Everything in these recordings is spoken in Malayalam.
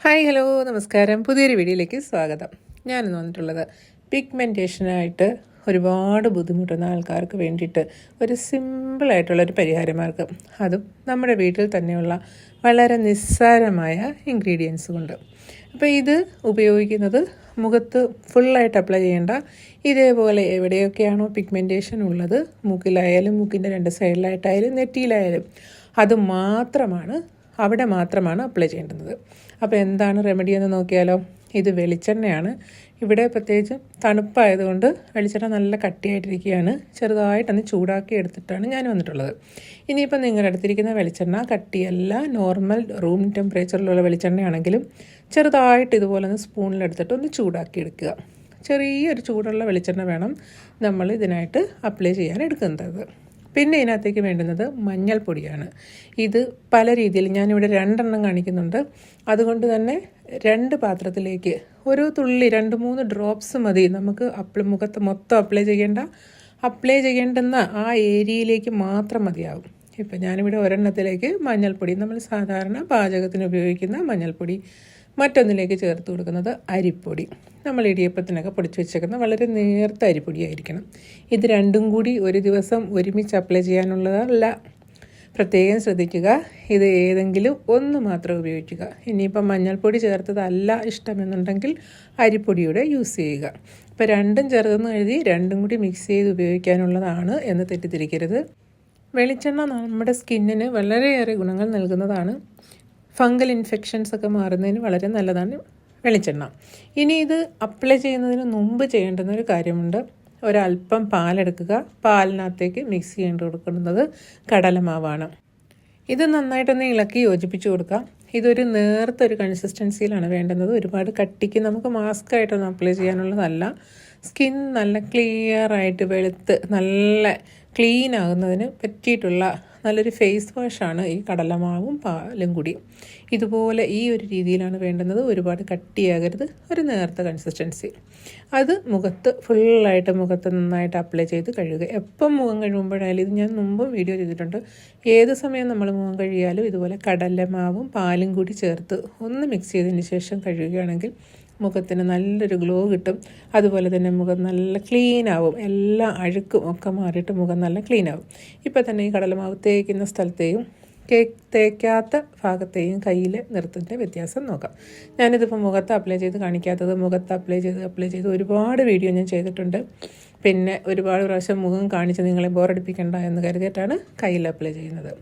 ഹായ് ഹലോ നമസ്കാരം. പുതിയൊരു വീഡിയോയിലേക്ക് സ്വാഗതം. ഞാനിന്ന് വന്നിട്ടുള്ളത് പിഗ്മെന്റേഷനായിട്ട് ഒരുപാട് ബുദ്ധിമുട്ടുന്ന ആൾക്കാർക്ക് വേണ്ടിയിട്ട് ഒരു സിമ്പിളായിട്ടുള്ളൊരു പരിഹാരമാർഗം അതും നമ്മുടെ വീട്ടിൽ തന്നെയുള്ള വളരെ നിസ്സാരമായ ഇൻഗ്രീഡിയൻസ് കൊണ്ട്. അപ്പോൾ ഇത് ഉപയോഗിക്കുന്നത് മുഖത്ത് ഫുള്ളായിട്ട് അപ്ലൈ ചെയ്യേണ്ട ഇതേപോലെ എവിടെയൊക്കെയാണോ പിഗ്മെന്റേഷൻ ഉള്ളത് മൂക്കിലായാലും മൂക്കിന്റെ രണ്ട് സൈഡിലായിട്ടായാലും നെറ്റിയിലായാലും അത് മാത്രമാണ് അവിടെ മാത്രമാണ് അപ്ലൈ ചെയ്യേണ്ടുന്നത്. അപ്പോൾ എന്താണ് റെമഡി എന്ന് നോക്കിയാലോ? ഇത് വെളിച്ചെണ്ണയാണ്. ഇവിടെ പ്രത്യേകിച്ച് തണുപ്പായതുകൊണ്ട് വെളിച്ചെണ്ണ നല്ല കട്ടിയായിട്ടിരിക്കുകയാണ്. ചെറുതായിട്ടൊന്ന് ചൂടാക്കി എടുത്തിട്ടാണ് ഞാൻ വന്നിട്ടുള്ളത്. ഇനിയിപ്പോൾ നിങ്ങളുടെ അടുത്തിരിക്കുന്ന വെളിച്ചെണ്ണ കട്ടിയല്ല നോർമൽ റൂം ടെമ്പറേച്ചറിലുള്ള വെളിച്ചെണ്ണയാണെങ്കിലും ചെറുതായിട്ട് ഇതുപോലെ ഒന്ന് സ്പൂണിലെടുത്തിട്ട് ഒന്ന് ചൂടാക്കി എടുക്കുക. ചെറിയൊരു ചൂടുള്ള വെളിച്ചെണ്ണ വേണം നമ്മൾ ഇതിനായിട്ട് അപ്ലൈ ചെയ്യാൻ എടുക്കുന്നത്. പിന്നെ ഇതിനകത്തേക്ക് വേണ്ടുന്നത് മഞ്ഞൾപ്പൊടിയാണ്. ഇത് പല രീതിയിൽ ഞാനിവിടെ രണ്ടെണ്ണം കാണിക്കുന്നുണ്ട്. അതുകൊണ്ട് തന്നെ രണ്ട് പാത്രത്തിലേക്ക് ഒരു തുള്ളി രണ്ട് മൂന്ന് ഡ്രോപ്സ് മതി. നമുക്ക് അപ്ലൈ മുഖത്ത് മൊത്തം അപ്ലൈ ചെയ്യേണ്ട. അപ്ലൈ ചെയ്യേണ്ടുന്ന ആ ഏരിയയിലേക്ക് മാത്രം മതിയാവും. ഇപ്പം ഞാനിവിടെ ഒരെണ്ണത്തിലേക്ക് മഞ്ഞൾപ്പൊടി. നമ്മൾ സാധാരണ പാചകത്തിന് ഉപയോഗിക്കുന്ന മഞ്ഞൾപ്പൊടി. മറ്റൊന്നിലേക്ക് ചേർത്ത് കൊടുക്കുന്നത് അരിപ്പൊടി. നമ്മൾ ഇടിയപ്പത്തിനൊക്കെ പൊടിച്ച് വെച്ചേക്കുന്ന വളരെ നേർത്ത അരിപ്പൊടിയായിരിക്കണം. ഇത് രണ്ടും കൂടി ഒരു ദിവസം ഒരുമിച്ച് അപ്ലൈ ചെയ്യാനുള്ളതല്ല. പ്രത്യേകം ശ്രദ്ധിക്കുക. ഇത് ഏതെങ്കിലും ഒന്ന് മാത്രം ഉപയോഗിക്കുക. ഇനിയിപ്പം മഞ്ഞൾപ്പൊടി ചേർത്തതല്ല ഇഷ്ടമെന്നുണ്ടെങ്കിൽ അരിപ്പൊടിയുടെ യൂസ് ചെയ്യുക. ഇപ്പോൾ രണ്ടും ചെറുതെന്ന് എഴുതി രണ്ടും കൂടി മിക്സ് ചെയ്ത് ഉപയോഗിക്കാനുള്ളതാണ് എന്ന് തെറ്റിദ്ധരിക്കരുത്. വെളിച്ചെണ്ണ നമ്മുടെ സ്കിന്നിന് വളരെയേറെ ഗുണങ്ങൾ നൽകുന്നതാണ്. ഫംഗൽ ഇൻഫെക്ഷൻസ് ഒക്കെ മാറുന്നതിന് വളരെ നല്ലതാണ് വെളിച്ചെണ്ണ. ഇനി ഇത് അപ്ലൈ ചെയ്യുന്നതിന് മുമ്പ് ചെയ്യേണ്ടുന്ന ഒരു കാര്യമുണ്ട്. ഒരല്പം പാലെടുക്കുക. പാലിനകത്തേക്ക് മിക്സ് ചെയ്യേണ്ടി കൊടുക്കുന്നത് കടലമാവാണ്. ഇത് നന്നായിട്ടൊന്ന് ഇളക്കി യോജിപ്പിച്ച് കൊടുക്കാം. ഇതൊരു നേർത്തൊരു കൺസിസ്റ്റൻസിയിലാണ് വേണ്ടുന്നത്. ഒരുപാട് കട്ടിക്ക് നമുക്ക് മാസ്ക് ആയിട്ടൊന്നും അപ്ലൈ ചെയ്യാനുള്ളതല്ല. സ്കിൻ നല്ല ക്ലിയർ ആയിട്ട് വെളുത്ത് നല്ല ക്ലീൻ ആകുന്നതിന് പറ്റിയിട്ടുള്ള നല്ലൊരു ഫേസ് വാഷാണ് ഈ കടലമാവും പാലും കൂടി. ഇതുപോലെ ഈ ഒരു രീതിയിലാണ് വേണ്ടുന്നത്. ഒരുപാട് കട്ടിയാകരുത്. ഒരു നേർത്ത കൺസിസ്റ്റൻസി അത് മുഖത്ത് ഫുള്ളായിട്ട് മുഖത്ത് നന്നായിട്ട് അപ്ലൈ ചെയ്ത് കഴുകുക. എപ്പം മുഖം കഴുകുമ്പോഴായാലും ഇത് ഞാൻ മുമ്പും വീഡിയോ ചെയ്തിട്ടുണ്ട്. ഏത് സമയം നമ്മൾ മുഖം കഴിയാലും ഇതുപോലെ കടലമാവും പാലും കൂടി ചേർത്ത് ഒന്ന് മിക്സ് ചെയ്തതിന് ശേഷം കഴുകുകയാണെങ്കിൽ മുഖത്തിന് നല്ലൊരു ഗ്ലോ കിട്ടും. അതുപോലെ തന്നെ മുഖം നല്ല ക്ലീൻ ആവും. എല്ലാ അഴുക്കും ഒക്കെ മാറിയിട്ട് മുഖം നല്ല ക്ലീൻ ആവും. ഇപ്പം തന്നെ ഈ കടലമാവ് തേക്കുന്ന സ്ഥലത്തെയും കേക്ക് തേക്കാത്ത ഭാഗത്തെയും കയ്യിൽ നിർത്തുന്ന വ്യത്യാസം നോക്കാം. ഞാനിതിപ്പോൾ മുഖത്ത് അപ്ലൈ ചെയ്ത് കാണിക്കാത്തത് മുഖത്ത് അപ്ലൈ ചെയ്ത് അപ്ലൈ ചെയ്ത് ഒരുപാട് വീഡിയോ ഞാൻ ചെയ്തിട്ടുണ്ട്. പിന്നെ ഒരുപാട് പ്രാവശ്യം മുഖം കാണിച്ച് നിങ്ങളെ ബോറടിപ്പിക്കണ്ട എന്ന് കരുതിയിട്ടാണ് കയ്യിൽ അപ്ലൈ ചെയ്യുന്നത്.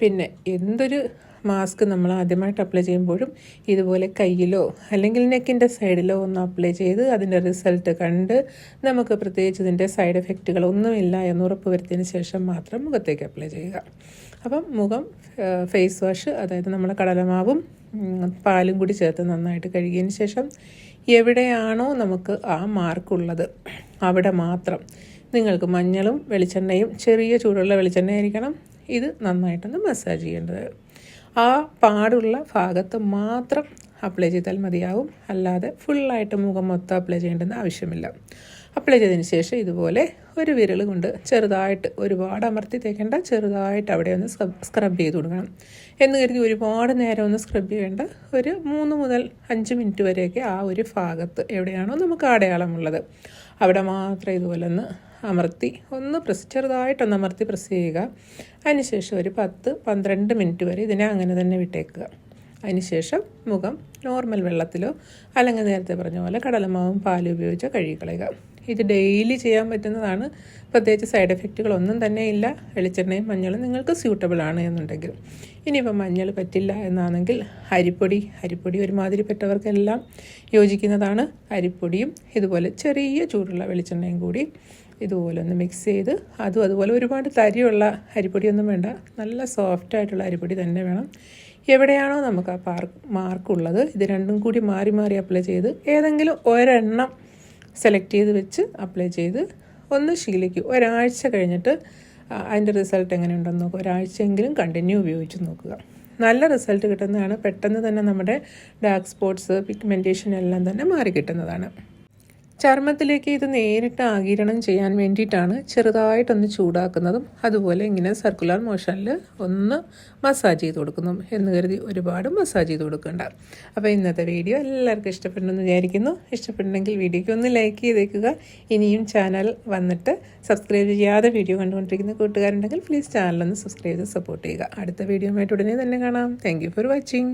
പിന്നെ എന്തൊരു മാസ്ക് നമ്മൾ ആദ്യമായിട്ട് അപ്ലൈ ചെയ്യുമ്പോഴും ഇതുപോലെ കയ്യിലോ അല്ലെങ്കിൽ നെക്കിന്റെ സൈഡിലോ ഒന്ന് അപ്ലൈ ചെയ്ത് അതിന്റെ റിസൾട്ട് കണ്ട് നമുക്ക് പ്രത്യേകിച്ച് ഇതിന്റെ സൈഡ് എഫക്റ്റുകൾ ഒന്നുമില്ല എന്ന് ഉറപ്പ് വരുത്തിയതിന് ശേഷം മാത്രം മുഖത്തേക്ക് അപ്ലൈ ചെയ്യുക. അപ്പം മുഖം ഫേസ് വാഷ് അതായത് നമ്മുടെ കടലമാവും പാലും കൂടി ചേർത്ത് നന്നായിട്ട് കഴുകിയതിന് ശേഷം എവിടെയാണോ നമുക്ക് ആ മാർക്കുള്ളത് അവിടെ മാത്രം നിങ്ങൾക്ക് മഞ്ഞളും വെളിച്ചെണ്ണയും ചെറിയ ചൂടുള്ള വെളിച്ചെണ്ണ ആയിരിക്കണം ഇത് നന്നായിട്ടൊന്ന് മസാജ് ചെയ്യേണ്ടത്. ആ പാടുള്ള ഭാഗത്ത് മാത്രം അപ്ലൈ ചെയ്താൽ മതിയാവും. അല്ലാതെ ഫുള്ളായിട്ട് മുഖം മൊത്തം അപ്ലൈ ചെയ്യേണ്ടെന്ന് ആവശ്യമില്ല. അപ്ലൈ ചെയ്തതിന് ശേഷം ഇതുപോലെ ഒരു വിരൽ കൊണ്ട് ചെറുതായിട്ട് ഒരുപാട് അമർത്തി തേക്കേണ്ട ചെറുതായിട്ട് അവിടെ ഒന്ന് സ്ക്രബ് ചെയ്ത് കൊടുക്കണം. എന്ന് കരുതി ഒരുപാട് നേരം ഒന്ന് സ്ക്രബ് ചെയ്യേണ്ട ഒരു മൂന്ന് മുതൽ അഞ്ച് മിനിറ്റ് വരെയൊക്കെ ആ ഒരു ഭാഗത്ത് എവിടെയാണോ നമുക്ക് അടയാളമുള്ളത്. അവിടെ മാത്രം ഇതുപോലെ ഒന്ന് അമർത്തി. ഒന്ന് പ്രസ് ചെറുതായിട്ടൊന്ന് അമർത്തി പ്രസ് ചെയ്യുക. അതിനുശേഷം ഒരു പത്ത് പന്ത്രണ്ട് മിനിറ്റ് വരെ ഇതിനെ അങ്ങനെ തന്നെ വിട്ടേക്കുക. അതിനുശേഷം മുഖം നോർമൽ വെള്ളത്തിലോ അല്ലെങ്കിൽ നേരത്തെ പറഞ്ഞ പോലെ കടലമാവും പാലും ഉപയോഗിച്ച് കഴുകിക്കളയുക. ഇത് ഡെയിലി ചെയ്യാൻ പറ്റുന്നതാണ്. പ്രത്യേകിച്ച് സൈഡ് എഫക്റ്റുകളൊന്നും തന്നെ ഇല്ല. വെളിച്ചെണ്ണയും മഞ്ഞളും നിങ്ങൾക്ക് സ്യൂട്ടബിൾ ആണ് എന്നുണ്ടെങ്കിൽ. ഇനിയിപ്പോൾ മഞ്ഞൾ പറ്റില്ല എന്നാണെങ്കിൽ അരിപ്പൊടി അരിപ്പൊടി ഒരുമാതിരിപ്പെട്ടവർക്കെല്ലാം യോജിക്കുന്നതാണ്. അരിപ്പൊടിയും ഇതുപോലെ ചെറിയ ചൂടുള്ള വെളിച്ചെണ്ണയും കൂടി ഇതുപോലെ ഒന്ന് മിക്സ് ചെയ്ത് അതും അതുപോലെ ഒരുപാട് തരിയുള്ള അരിപ്പൊടിയൊന്നും വേണ്ട. നല്ല സോഫ്റ്റ് ആയിട്ടുള്ള അരിപ്പൊടി തന്നെ വേണം. എവിടെയാണോ നമുക്ക് ആ പാർക്ക് മാർക്കുള്ളത് ഇത് രണ്ടും കൂടി മാറി മാറി അപ്ലൈ ചെയ്ത് ഏതെങ്കിലും ഒരെണ്ണം സെലക്ട് ചെയ്ത് വെച്ച് അപ്ലൈ ചെയ്ത് ഒന്ന് ശീലിക്കും. ഒരാഴ്ച കഴിഞ്ഞിട്ട് അതിന്റെ റിസൾട്ട് എങ്ങനെ ഉണ്ടെന്ന് നോക്കുക ഒരാഴ്ചയെങ്കിലും കണ്ടിന്യൂ ഉപയോഗിച്ച് നോക്കുക. നല്ല റിസൾട്ട് കിട്ടുന്നതാണ്. പെട്ടെന്ന് തന്നെ നമ്മുടെ ഡാർക്ക് സ്പോട്ട്സ് പിഗ്മെന്റേഷൻ എല്ലാം തന്നെ മാറി കിട്ടുന്നതാണ്. ചർമ്മത്തിലേക്ക് ഇത് നേരിട്ട് ആകിരണം ചെയ്യാൻ വേണ്ടിയിട്ടാണ് ചെറുതായിട്ടൊന്ന് ചൂടാക്കുന്നതും അതുപോലെ ഇങ്ങനെ സർക്കുലർ മോഷനിൽ ഒന്ന് മസാജ് ചെയ്ത് കൊടുക്കുന്നു എന്ന് കരുതി ഒരുപാട് മസാജ് ചെയ്ത് കൊടുക്കണ്ട. അപ്പോൾ ഇന്നത്തെ വീഡിയോ എല്ലാവർക്കും ഇഷ്ടപ്പെടണമെന്ന് വിചാരിക്കുന്നു. ഇഷ്ടപ്പെടുന്നെങ്കിൽ വീഡിയോയ്ക്ക് ഒന്ന് ലൈക്ക് ചെയ്തേക്കുക. ഇനിയും ചാനൽ വന്നിട്ട് സബ്സ്ക്രൈബ് ചെയ്യാതെ വീഡിയോ കണ്ടുകൊണ്ടിരിക്കുന്ന കൂട്ടുകാരുണ്ടെങ്കിൽ പ്ലീസ് ചാനലൊന്ന് സബ്സ്ക്രൈബ് ചെയ്ത് സപ്പോർട്ട് ചെയ്യുക. അടുത്ത വീഡിയോ ആയിട്ട് ഉടനെ തന്നെ കാണാം. Thank for watching